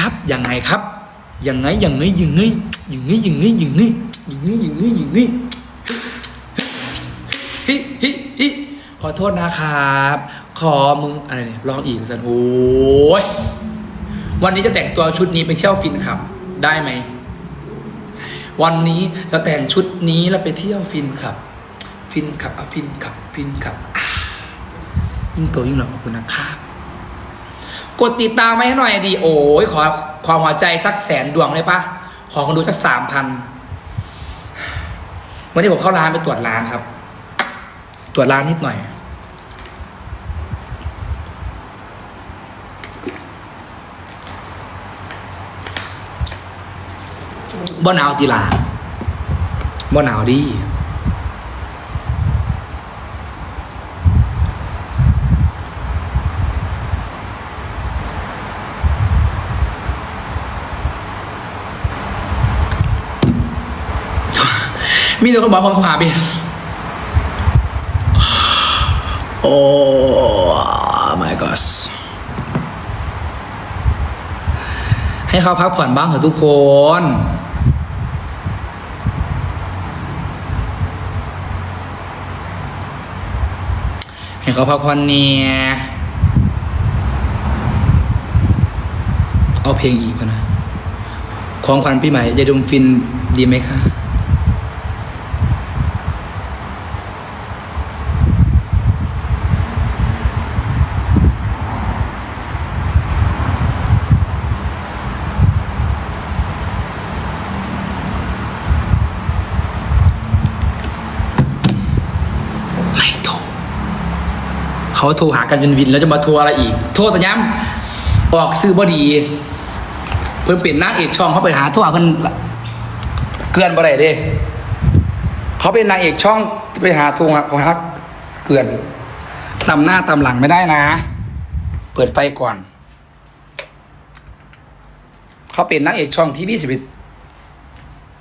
ครับยังไงครับยังไงยังไงยังไงยังไงยังไงยังไงยังไงยังไงยังไงฮิฮิฮิขอโทษนะครับ ขอมึงอะไรเนี่ยลองอีกสันโอ้ยวันนี้จะแต่งตัวชุดนี้ไปเที่ยวฟินขับ ได้ไหม วันนี้จะแต่งชุดนี้แล้วไปเที่ยวฟินขับ ฟินขับอะฟินขับ ฟินขับอ่ายิ่งโตยิ่งหล่อขอบคุณนะครับ กดติดตามไว้ให้หน่อยดี โอ้ยขอขอหัวใจสักแสนดวงเลยปะขอคนดูสักสามพันวันนี้ผมเข้าร้านไปตรวจร้านครับ ตรวจร้านนิดหน่อย บ่หนาวจีลาบ่หนาวดี มีแต่คนบอกเขาหาบียร์โอ้ my god ให้เขาพักผ่อนบ้างเถอะทุกคนให้เขาพักผ่อนเนี่ยเอาเพลงอีกนะ ของขวัญปีใหม่ยาดมฟินดีไหมคะ เขาโทรหากันจนวินแล้วจะมาโทรอะไรอีก โทรแต่ย้ำออกซื้อบอดีเพิ่นเปลี่ยนนางเอกช่องเขาไปหาโทรหาเพิ่นเกลือนบ่ได้เด้เขาเป็นนางเอกช่องไปหาโทรหาเขาหาเกลือนตำหน้าตำหลังไม่ได้นะ เปิดไฟก่อน เขาเป็นนางเอกช่องที่พี่สิบ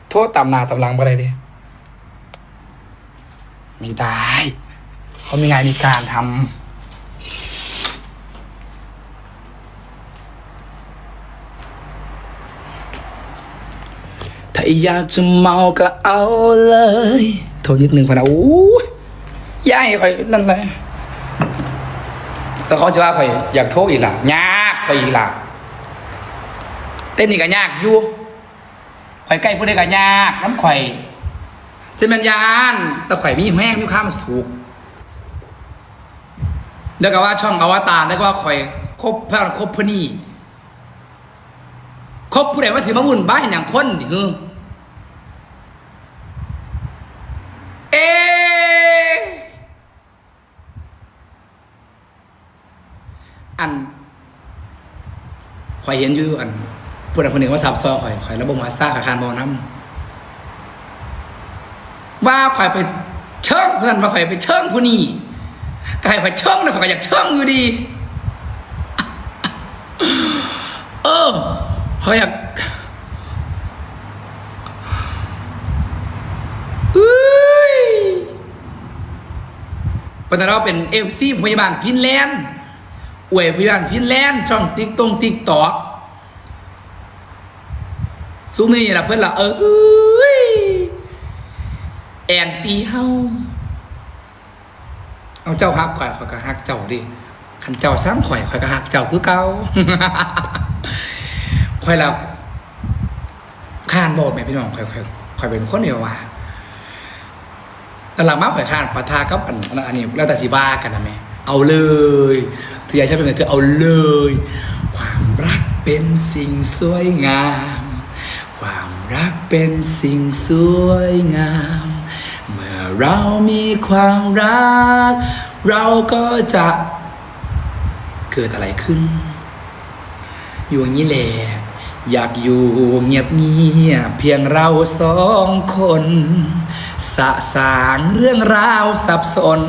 โทษตำหน้าตำหลังบ่ได้เด้ไม่ได้เขามีงานมีการทำ ถ้า อยากจะเมาก็เอาเลย โทษนิดนึงพอนะอู้ยย่ายคอยนั่นเลยแต่เขาจะว่าคอยอยากโทษอีกล่ะยากคอยอีกล่ะเต้นนี่ก็ยากอยู่ข่อยใกล้ผู้ใดก็ยากน้ำข่อยจะเป็นยานแต่ข่อยมีแห้งมีความสุขเดี๋ยวก็ว่าช่องอวตารแล้วก็ว่าข่อยคบเพื่อนคบเพื่อนี่คบผู้ใดว่าสิมาวุ่นบ้านอย่างคนนี่คือ อะอันข่อยเห็นอยู่อันผู้ใดคนหนึ่งว่าสับซอข่อยข่อยระบบมาซ่าอาคารบอน้ำว่าข่อยไปเชิงเพื่อนว่าข่อยไปเชิงผู้นี้ก็ให้ข่อยเชิงนะข่อยอยากเชิงอยู่ดี เออข่อยอยากอุ้ย ปัจจุบันเราเป็นเอฟซีพยาบาลฟินแลนด์อวยพยาบาลฟินแลนด์ช่องติ๊กตงติ๊กตอกซุ้มนี่ล่ะเพื่อนละเอ้ยแอนตีเฮาเอาเจ้าฮักข่อยข่อยก็ฮักเจ้าดิขันเจ้าซ้ำข่อยข่อยก็ฮักเจ้าคือเก่าข่อยละข้านบอกแม่พี่น้องข่อยข่อยข่อยเป็นคนเดียวว่า หลังมาข่อยข้านปะทากับอันอันอันนี้แล้วแต่สีบ้ากันนะแม่เอาเลยเธออยากใช้เป็นไงเธอเอาเลย ความรักเป็นสิ่งสวยงาม ความรักเป็นสิ่งสวยงาม เมื่อเรามีความรัก เราก็จะเกิดอะไรขึ้น อยู่อย่างนี้แหละ อยากอยู่เงียบเงียบเพียงเราสองคน สะสางเรื่องราวสับสน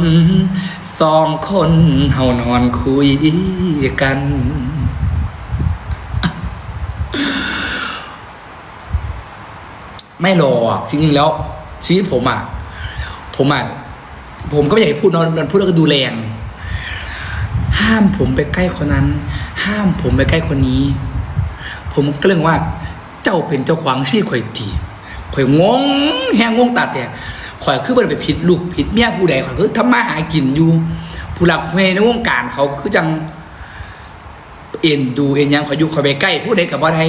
สองคนเฮานอนคุยกัน ไม่หรอกจริงๆแล้ว ชีวิตผมอะ ผมอะ ผมก็ไม่อยากพูดนอะมันพูดแล้วก็ดูแรง ห้ามผมไปใกล้คนนั้น ห้ามผมไปใกล้คนนี้ ผมก็เรื่องว่า เจ้าเป็นเจ้าของชีวิตข่อยตีข่อยงงแหงงงตาแตกข่อยคือบ่ได้ไปผิดลูกผิดเมียผู้ใดข่อยคือทำมาหากินอยู่ผู้หลักผู้ใหญ่ในวงการเขาคือจังเอ็นดูเอ็นยังข่อยอยู่ข่อยไปใกล้ผู้ใดกับบ่ได้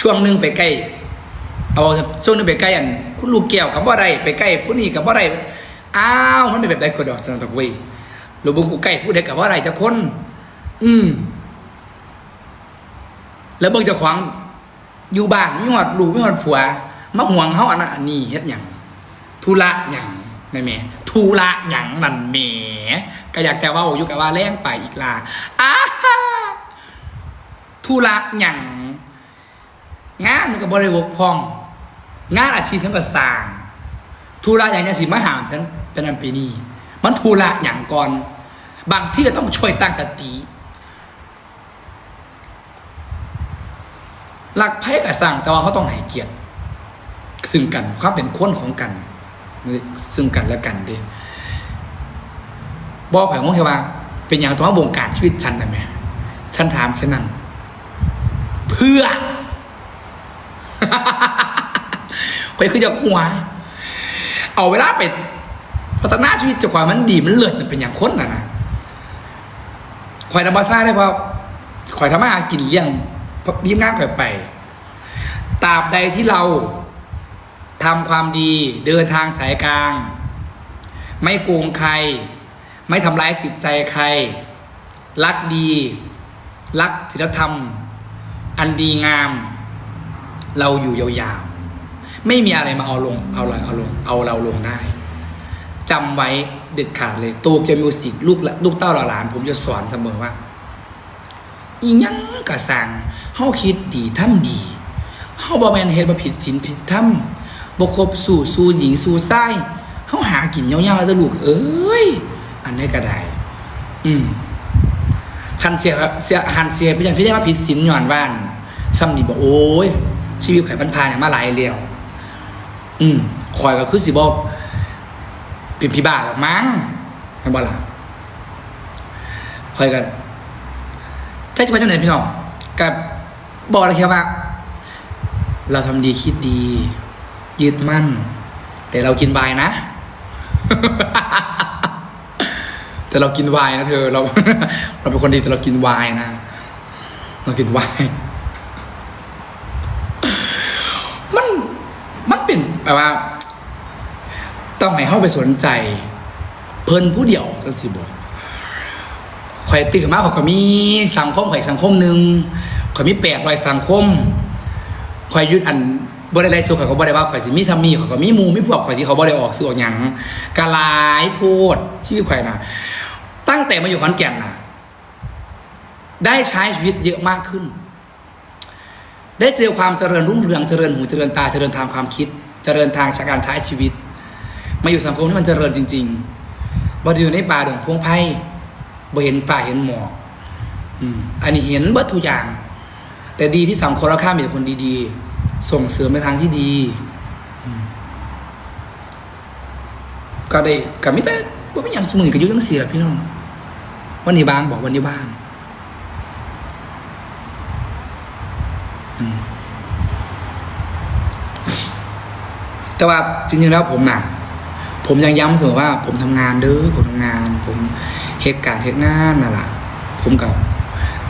ช่วงหนึงไปใกล้เอาช่วงหนึงไปใกล้อันคุณลูกแก้วกับบ่ได้ไปใกล้ผู้นี้กับบ่ได้อ้าวมันเป็นแบบใดก็ดอกสนับตะเวยหรือบุงกูใกล้ผู้ใดกับบ่ได้จะคน อืม แล้วเบิ่งเจ้าของอยู่บ้านไมีหอดลูกมีหอดผัวมาห่วงเฮาอันนั้นอันนี้เฮ็ดหยังธุระหยังนั่นแหมธุระหยังนั่นแหมก็อยากจะว้าอยู่กับว่าแรงไปอีกล่ะอ้าธุระหยังงานมันก็บ่ได้บกพอง งานอาชีพฉันก็สร้างธุระหยังจะสิมาหามฉันเป็นอันปีนี้มันธุระหยังก่อน บางที่ก็ต้องช่วยตั้งสติ หลักไพ่กับสั่งแต่ว่าเขาต้องให้เกียรติซึ่งกันความเป็นคนของกัน ซึ่งกันและกันดิบอกข่อยงงแค่ว่า เป็นอย่างตัววงการชีวิตฉันได้ไหมฉันถามแค่นั้น เพื่อข่อยคือจะหัว เอาเวลาไปพัฒนาชีวิตจะความมันดีมันเลิศมันเป็นอย่างคนนะนะข่อยทำบาซ่าได้เพราะข่อยทำมาหากินเลี้ยง เลี้ยงงานข่อยไปตราบใดที่เราทำความดีเดินทางสายกลาง ไม่โกงใคร ไม่ทำร้ายจิตใจใคร รักดี รักศีลธรรม อันดีงาม เราอยู่ยาวๆ ไม่มีอะไรมาเอาลง เอาอะไรเอาลง เอาเราลงได้จำไว้เด็ดขาดเลย ตูเกียวมิวสิกลูกลูกเต้าหลานผมจะสอนเสมอว่า อีหยังกะสั่งเฮาคิดดีทำดีเฮาบ่แม่นเฮ็ดบ่ผิดศีลผิดธรรมบ่ครบสู่สู่หญิงสู่ชายเฮาหากินยาวๆแล้วลูกเอ้ยอันนี้ก็ได้อืมคันเสียเสียหันเสียพี่จังพี่ได้มาผิดศีลย้อนว่านซ้ำนี่บ่โอ้ยชีวิตข่อยพันพานเนี่ยมาหลายแล้วอืมข่อยก็คือสิบ่เป็นพี่บ้าหรอกมั้งแม่นบ่ล่ะข่อยก็ ใช่จะไปจังไหนพี่น้องกับบอกเลยแค่ว่า เราทำดีคิดดียึดมั่น แต่เรากินวน์นะ แต่เรากินวน์นะเธอ เรา เราเป็นคนดีแต่เรากินวน์นะ เรากินวน์มันมันเป็นแบบว่า ต้องให้เข้าไปสนใจ เพิ่นผู้เดียวก็สิบอก ข่อยตื่นมาข่อยก็มีสังคมข่อยสังคมหนึ่งข่อยมีแปดรอยสังคมข่อยยุดอันบ่ได้ไรสู้ข่อยก็บ่ได้ว่าข่อยสิมีสามีข่อยก็มีมูมีพวกข่อยที่เขาบ่ได้ออกสื่อออกหยังกะลายโพดชื่อข่อยน่ะตั้งแต่มาอยู่ขอนแก่นน่ะได้ใช้ชีวิตเยอะมากขึ้น ได้เจอความเจริญรุ่งเรืองเจริญหูเจริญตาเจริญทางความคิด เจริญทางการใช้ชีวิต มาอยู่สังคมที่มันเจริญจริง ๆบ่ได้อยู่ในป่าดงพงไพ่ บ่เห็นฝ่าเห็นหมอกอืมอันนี้เห็นเบิดทุอย่าง แต่ดีที่สังคมเราข้ามมีแต่คนดีๆ ส่งเสริมในทางที่ดี ก็ได้กับมิแต่ว่าเป็นอยางสมุนกับยุคตั้งสี่ละพี่น้อง วันนี้บ้างบอกวันนี้บ้างแต่ว่าจริงๆแล้วผมน่ะ ผมยังย้ำเสมอว่า ผมทำงานเด้อผมทำงาน ผม เหตุการณ์เหตุงานน่ะล่ะ ผมกับ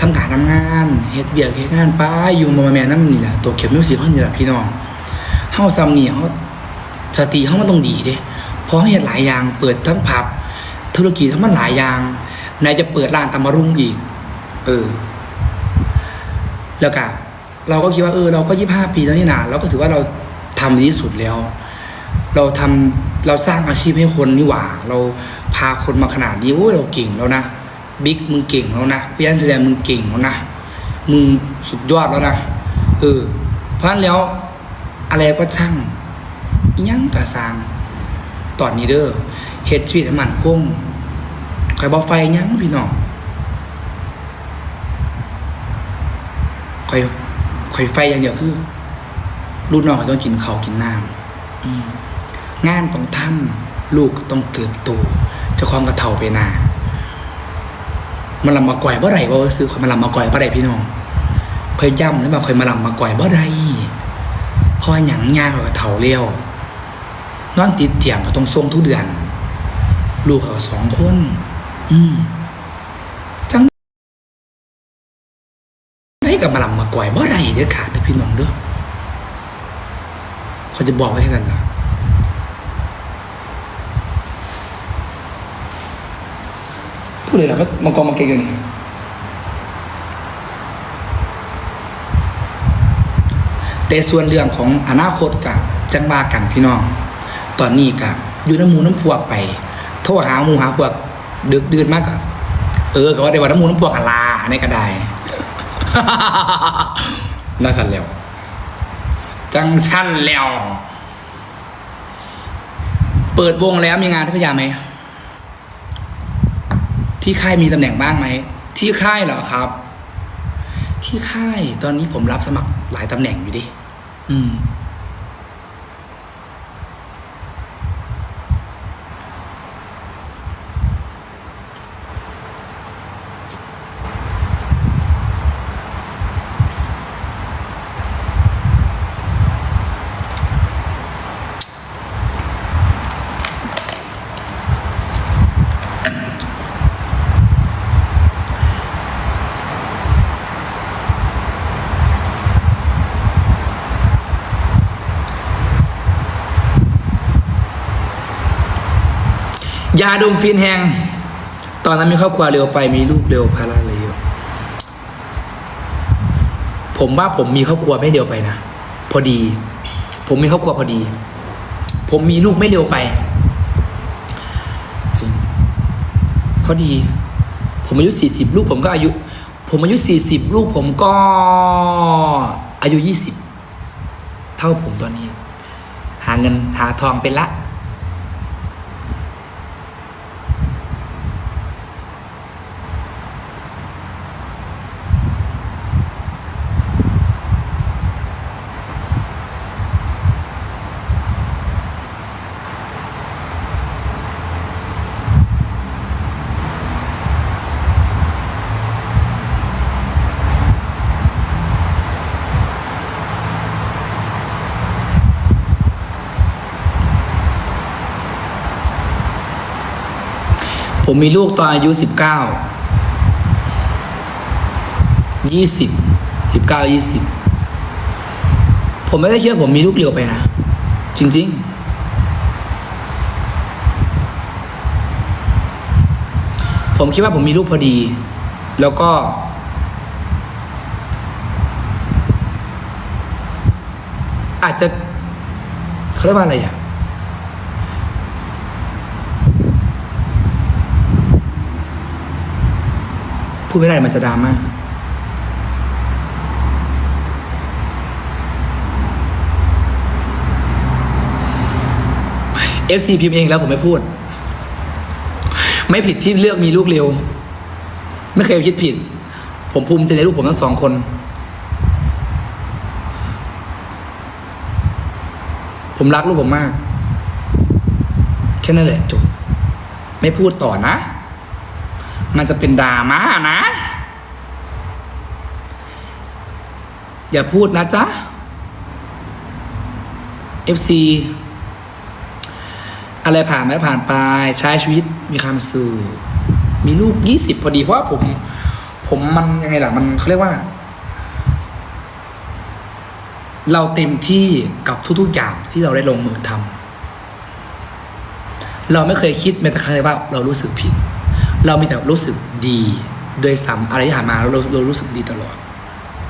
ทำการทำงานเฮ็ดเบียกเฮ็ดงานป้าอยู่มาแม่น้ำนี่แหละตัวเข็มมิวสิคนนี่แหละพี่น้องเฮาซ้ำนี่เฮาสติเฮามันต้องดีเด้เพราะเฮ็ดหลายอย่างเปิดทั้งผับ ธุรกิจทั้งมันหลายอย่างไหนจะเปิดร้านตำมะรุ่งอีก เออ แล้วก็เราก็คิดว่าเออ เราก็ยี่ห้าปีแล้วนี่นะเราก็ถือว่าเราทำดีที่สุดแล้ว เราทำ เราสร้างอาชีพให้คนนี่หว่า เราพาคนมาขนาดนี้โอ้ยเราเก่งแล้วนะบิ๊กมึงเก่งแล้วนะพี่อันแสดงมึงเก่งแล้วนะมึงสุดยอดแล้วนะเออเพราะฉะนั้นแล้วอะไรก็ช่างยังกะสางตอนนี้เด้อเฮ็ดชีวิตให้มันคงใครบอกไฟยังพี่น้องคอยคอยไฟอย่างเดียวคือลูกน้องเขาต้องกินเขากินน้ำอืม งานต้องทำลูกต้องเติบโตเจ้าของกระเท่าไปนามันลำมาก่อยเมื่อไหร่ว่ซื้อคนมาลำมาก่อยเมื่อไหร่พี่น้องคอยย่ำแล้วมาคอยมาลำมาก่อยบ่ได้เพราะว่าหยังงานเขาก็เฒ่าเร็วนอนติดเตียงก็ต้องส่งทุกเดือน ลูกเขาสองคน อืมจังให้กับมาลำมาก่อยบ่ได้เด้อค่ะเด้อพี่น้องเด้อเขาจะบอกไว้แค่นั้นนะูดเลยนะมังกรมังเกอยู่นี่แต่ส่วนเรื่องของอนาคตกับจังบากันพี่น้อง ตอนนี้กับอยู่น้ำมูน้ำพวกไป โทรหาหมูหาพวกดึกดื่นมากอะเออก็ว่าได้ว่าน้ำมูน้ำพวกกันลาอันนี้ก็ได้น่าสั่นแล้ว จังชั้นแล้ว เปิดวงแล้วมีงานที่พยาไหม ที่ค่ายมีตำแหน่งบ้างไหม ที่ค่ายเหรอครับ ที่ค่ายตอนนี้ผมรับสมัครหลายตำแหน่งอยู่ดิ อืม ยาดมฟินแหงตอนนั้นมีครอบครัวเร็วไปมีลูกเร็วภาระเลยเยอะผมว่าผมมีครอบครัวไม่เร็วไปนะพอดี ผมมีครอบครัวพอดี ผมมีลูกไม่เร็วไปจริงพอดี ผมอายุสี่สิบลูกผมก็อายุ ผมอายุสี่สิบลูกผมก็อายุยี่สิบเท่าผมตอนนี้ หาเงินหาทองเป็นละ ผมมีลูกตอนอายุสิบเก้ายี่สิบสิบเก้ายี่สิบผมไม่ได้คิดว่าผมมีลูกเร็วไปนะ จริง ๆ ผมคิดว่าผมมีลูกพอดี แล้วก็ อาจจะเขาเรียกว่าอะไรอะ พูดไม่ได้มันจะดราม่าเอฟซีพิมพ์เองแล้วผมไม่พูด ไม่ผิดที่เลือกมีลูกเร็ว ไม่เคยคิดผิด ผมภูมิใจในลูกผมทั้งสองคน ผมรักลูกผมมาก แค่นั้นแหละจบไม่พูดต่อนะ มันจะเป็นดราม่านะ อย่าพูดนะจ๊ะ FC อะไรผ่านไม่ผ่านไปใช้ชีวิตมีความสุขมีลูกยี่สิบพอดีเพราะผม ผมมันยังไงล่ะ มันเขาเรียกว่า เราเต็มที่กับทุกๆอย่างที่เราได้ลงมือทำเราไม่เคยคิดแม้แต่ครั้งเดียวว่าเรารู้สึกผิด เรามีแต่รู้สึกดีโดยซ้ำอะไรที่ผ่านมาเราเรารู้สึกดีตลอด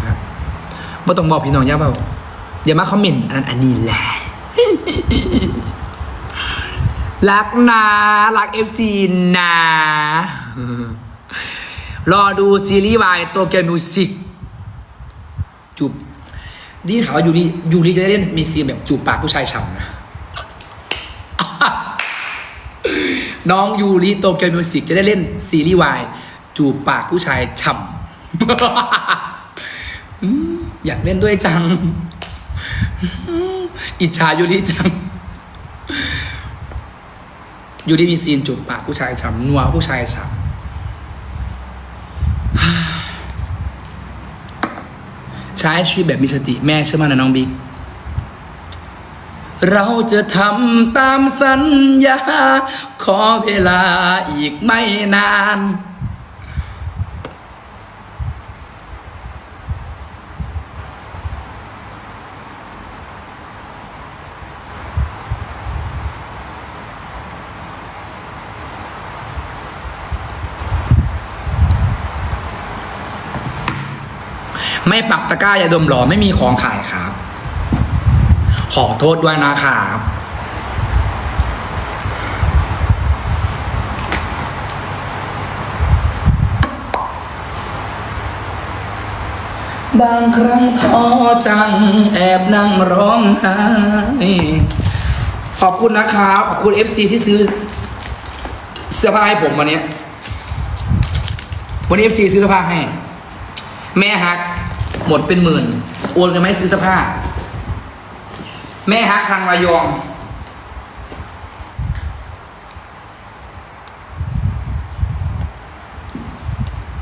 นะครับไม่ต้องบอกพี่น้องอย่าเปล่าอย่ามาคอมเมนต์อันนั้นอันนี้แหละ รักนะรักเอฟซีนะรอดูซีรีส์วายตัวเกียวมิวสิกจูบนี่ข่าวว่ายูริยูริจะได้เล่นมีซีนแบบจูบปากผู้ชายฉ่ำนะ น้องยูริโตเกียวมิวสิกจะได้เล่นซีรีส์วายจูบปากผู้ชายฉ่ำอยากเล่นด้วยจัง อิจฉายูริจังยูริมีซีนจูบปากผู้ชายฉ่ำนัวผู้ชายฉ่ำใช้ชีวิตแบบมีสติแม่เชื่อมั่นนะน้องบิ๊ก เราจะทำตามสัญญา ขอเวลาอีกไม่นาน ไม่ปักตะกร้ายาดมหรอ ไม่มีของขายครับ ขอโทษด้วยนะครับบางครั้งท้อจัง แอบนั่งร้องไห้ขอบคุณนะครับ ขอบคุณ FC ที่ซื้อเสื้อผ้าให้ผมวันนี้ วันนี้ FC ซื้อเสื้อผ้าให้ แม่ฮัก หมดเป็นหมื่น โอนกันไหมซื้อเสื้อผ้า แม่ฮักทางระยอง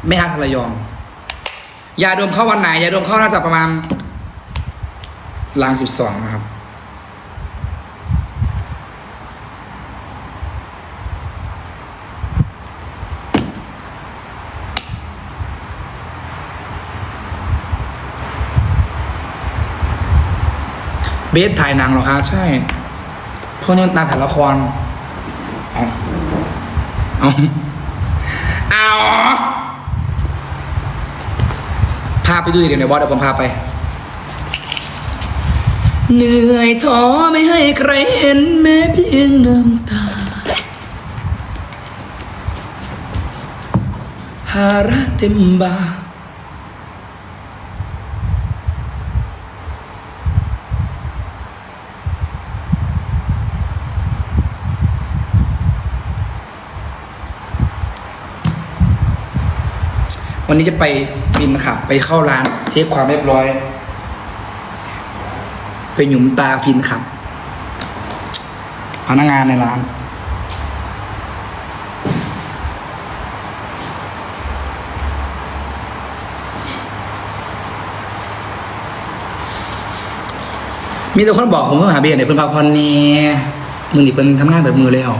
แม่ฮักทางระยองยาดมเข้าวันไหนยาดมเข้าน่าจะประมาณหลังสิบสองนะครับ เบสถ่ายหนังเหรอครับ ใช่พวกนี้มันตาถ่ายละครเอาเอาเอาพาไปดูอีกเดี๋ยวบอสเดี๋ยวผมพาไป เหนื่อยท้อไม่ให้ใครเห็นแม้เพียงน้ำตา หาระเต็มบา วันนี้จะไปบินขับ ไปเข้าร้านเช็คความเรียบร้อย ไปหยุมตาฟินขับ พนักงานในร้าน มีแต่คนบอกผมว่าหาเบียร์เนี่ยเพิ่นพักผ่อนนี่มึงนี่เพิ่นทำงานแบบมือแล้ว